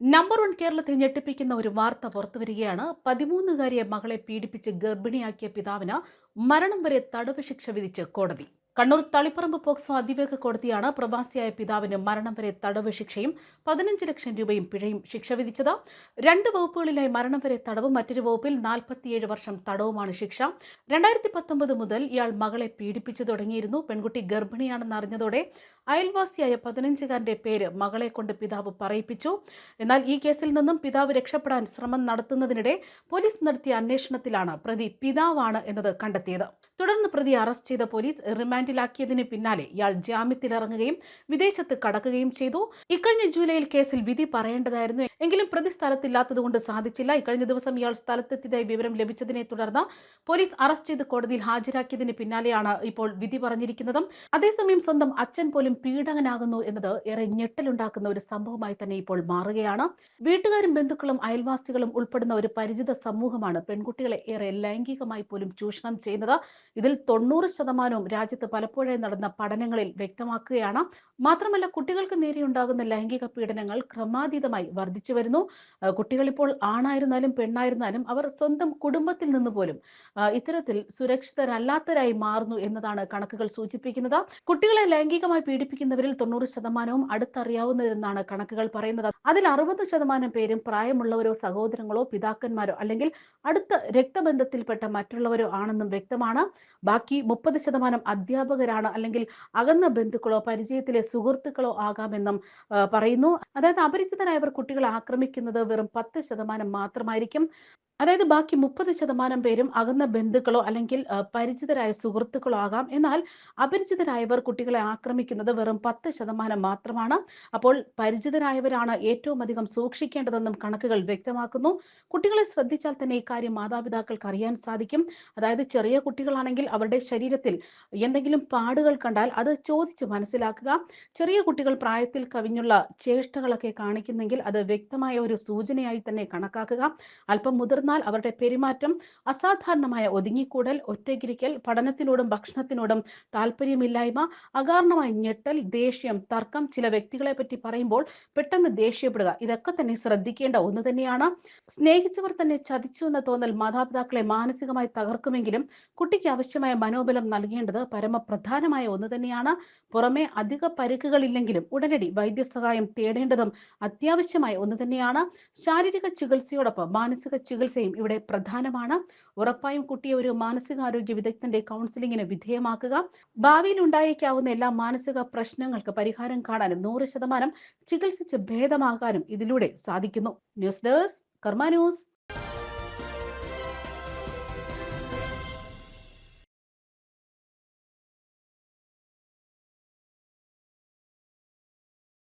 Number one കേരളത്തിൽ ഞെട്ടിപ്പിക്കുന്ന ഒരു വാർത്ത പുറത്തുവരികയാണ്. പതിമൂന്നുകാരിയെ മകളെ പീഡിപ്പിച്ച് ഗർഭിണിയാക്കിയ പിതാവിന് മരണം വരെ തടവ് ശിക്ഷ വിധിച്ച് കോടതി. കണ്ണൂർ തളിപ്പറമ്പ് പോക്സോ അതിവേഗ കോടതിയാണ് പ്രവാസിയായ പിതാവിന് മരണം വരെ തടവ് ശിക്ഷയും പതിനഞ്ച് ലക്ഷം രൂപയും പിഴയും ശിക്ഷ വിധിച്ചത്. രണ്ട് വകുപ്പുകളിലായി മരണം വരെ തടവും മറ്റൊരു വകുപ്പിൽ നാൽപ്പത്തിയേഴ് വർഷം തടവുമാണ് ശിക്ഷ. രണ്ടായിരത്തി പത്തൊമ്പത് മുതൽ ഇയാൾ മകളെ പീഡിപ്പിച്ചു തുടങ്ങിയിരുന്നു. പെൺകുട്ടി ഗർഭിണിയാണെന്ന് അറിഞ്ഞതോടെ അയൽവാസിയായ പതിനഞ്ചുകാരന്റെ പേര് മകളെ കൊണ്ട് പിതാവ് പറയിപ്പിച്ചു. എന്നാൽ ഈ കേസിൽ നിന്നും പിതാവ് രക്ഷപ്പെടാൻ ശ്രമം നടത്തുന്നതിനിടെ പോലീസ് നടത്തിയ അന്വേഷണത്തിലാണ് പ്രതി പിതാവാണ് എന്നത് കണ്ടെത്തിയത്. തുടർന്ന് പ്രതി അറസ്റ്റ് ചെയ്ത പോലീസ് റിമാൻഡിലാക്കിയതിന് പിന്നാലെ ഇയാൾ ജാമ്യത്തിലിറങ്ങുകയും വിദേശത്ത് കടക്കുകയും ചെയ്തു. ഇക്കഴിഞ്ഞ ജൂലൈയിൽ കേസിൽ വിധി പറയേണ്ടതായിരുന്നു. എങ്കിലും പ്രതി സ്ഥലത്തില്ലാത്തതുകൊണ്ട് സാധിച്ചില്ല. ഇക്കഴിഞ്ഞ ദിവസം ഇയാൾ സ്ഥലത്തെത്തിയതായി വിവരം ലഭിച്ചതിനെ തുടർന്ന് പോലീസ് അറസ്റ്റ് ചെയ്ത് കോടതിയിൽ ഹാജരാക്കിയതിന് പിന്നാലെയാണ് ഇപ്പോൾ വിധി പറഞ്ഞിരിക്കുന്നതും. അതേസമയം സ്വന്തം അച്ഛൻ പോലും പീഡകനാകുന്നു എന്നത് ഏറെ ഞെട്ടലുണ്ടാക്കുന്ന ഒരു സംഭവമായി തന്നെ ഇപ്പോൾ മാറുകയാണ്. വീട്ടുകാരും ബന്ധുക്കളും അയൽവാസികളും ഉൾപ്പെടുന്ന ഒരു പരിചിത സമൂഹമാണ് പെൺകുട്ടികളെ ഏറെ ലൈംഗികമായി പോലും ചൂഷണം ചെയ്യുന്നത്. ഇതിൽ തൊണ്ണൂറ് ശതമാനവും രാജ്യത്ത് പലപ്പോഴായി നടന്ന പഠനങ്ങളിൽ വ്യക്തമാക്കുകയാണ്. മാത്രമല്ല കുട്ടികൾക്ക് നേരെയുണ്ടാകുന്ന ലൈംഗിക പീഡനങ്ങൾ ക്രമാതീതമായി വർദ്ധിച്ചു വരുന്നു. കുട്ടികൾ ഇപ്പോൾ ആണായിരുന്നാലും പെണ്ണായിരുന്നാലും അവർ സ്വന്തം കുടുംബത്തിൽ നിന്ന് പോലും ഇത്തരത്തിൽ സുരക്ഷിതരല്ലാത്തരായി മാറുന്നു എന്നതാണ് കണക്കുകൾ സൂചിപ്പിക്കുന്നത്. കുട്ടികളെ ലൈംഗികമായി പീഡിപ്പിക്കുന്നവരിൽ തൊണ്ണൂറ് ശതമാനവും അടുത്തറിയാവുന്നതെന്നാണ് കണക്കുകൾ പറയുന്നത്. അതിൽ അറുപത് ശതമാനം പേരും പ്രായമുള്ളവരോ സഹോദരങ്ങളോ പിതാക്കന്മാരോ അല്ലെങ്കിൽ അടുത്ത രക്തബന്ധത്തിൽപ്പെട്ട മറ്റുള്ളവരോ ആണെന്നും വ്യക്തമാണ്. ബാക്കി മുപ്പത് ശതമാനം അധ്യാപകരാണ് അല്ലെങ്കിൽ അകന്ന ബന്ധുക്കളോ പരിചയത്തിലെ സുഹൃത്തുക്കളോ ആകാമെന്നും പറയുന്നു. അതായത് അപരിചിതരായവർ കുട്ടികളെ ആക്രമിക്കുന്നത് വെറും പത്ത് ശതമാനം മാത്രമായിരിക്കും. അതായത് ബാക്കി മുപ്പത് ശതമാനം പേരും അകന്ന ബന്ധുക്കളോ അല്ലെങ്കിൽ പരിചിതരായ സുഹൃത്തുക്കളോ ആകാം. എന്നാൽ അപരിചിതരായവർ കുട്ടികളെ ആക്രമിക്കുന്നത് വെറും പത്ത് ശതമാനം മാത്രമാണ്. അപ്പോൾ പരിചിതരായവരാണ് ഏറ്റവും അധികം സൂക്ഷിക്കേണ്ടതെന്നും കണക്കുകൾ വ്യക്തമാക്കുന്നു. കുട്ടികളെ ശ്രദ്ധിച്ചാൽ തന്നെ ഇക്കാര്യം മാതാപിതാക്കൾക്ക് അറിയാൻ സാധിക്കും. അതായത് ചെറിയ കുട്ടികളാണെങ്കിൽ അവരുടെ ശരീരത്തിൽ എന്തെങ്കിലും പാടുകൾ കണ്ടാൽ അത് ചോദിച്ച് മനസ്സിലാക്കുക. ചെറിയ കുട്ടികൾ പ്രായത്തിൽ കവിഞ്ഞുള്ള ചേഷ്ടകളൊക്കെ കാണിക്കുന്നെങ്കിൽ അത് വ്യക്തമായ ഒരു സൂചനയായി തന്നെ കണക്കാക്കുക. അല്പം മുതിർന്നാൽ അവരുടെ പെരുമാറ്റം അസാധാരണമായ ഒതുങ്ങിക്കൂടൽ ഒറ്റയ്ക്കിരിക്കൽ പഠനത്തിനോടും ഭക്ഷണത്തിനോടും താല്പര്യമില്ലായ്മ അകാരണമായ ഞെട്ടൽ ദേഷ്യം തർക്കം ചില വ്യക്തികളെ പറ്റി പറയുമ്പോൾ പെട്ടെന്ന് ദേഷ്യപ്പെടുക. ഇതൊക്കെ തന്നെ ശ്രദ്ധിക്കേണ്ട ഒന്ന് തന്നെയാണ്. സ്നേഹിച്ചവർ തന്നെ ചതിച്ചു എന്ന തോന്നൽ മാതാപിതാക്കളെ മാനസികമായി തകർക്കുമെങ്കിലും കുട്ടിക്ക് ആവശ്യമായ മനോബലം നൽകേണ്ടത് പരമപ്രധാനമായ ഒന്ന് തന്നെയാണ്. പുറമെ അധിക പരുക്കുകളില്ലെങ്കിലും ഉടനടി വൈദ്യസഹായം തേടേണ്ടതും അത്യാവശ്യമായ ഒന്ന് തന്നെയാണ്. ശാരീരിക ചികിത്സയോടൊപ്പം മാനസിക ചികിത്സ ചികിത്സയും ഇവിടെ പ്രധാനമാണ്. ഉറപ്പായും കുട്ടിയെ ഒരു മാനസികാരോഗ്യ വിദഗ്ധന്റെ കൗൺസിലിംഗിന് വിധേയമാക്കുക. ഭാവിയിൽ ഉണ്ടായേക്കാവുന്ന എല്ലാ മാനസിക പ്രശ്നങ്ങൾക്ക് പരിഹാരം കാണാനും നൂറ് ശതമാനം ചികിത്സിച്ച് ഭേദമാകാനും ഇതിലൂടെ സാധിക്കുന്നു. News desk Karma news.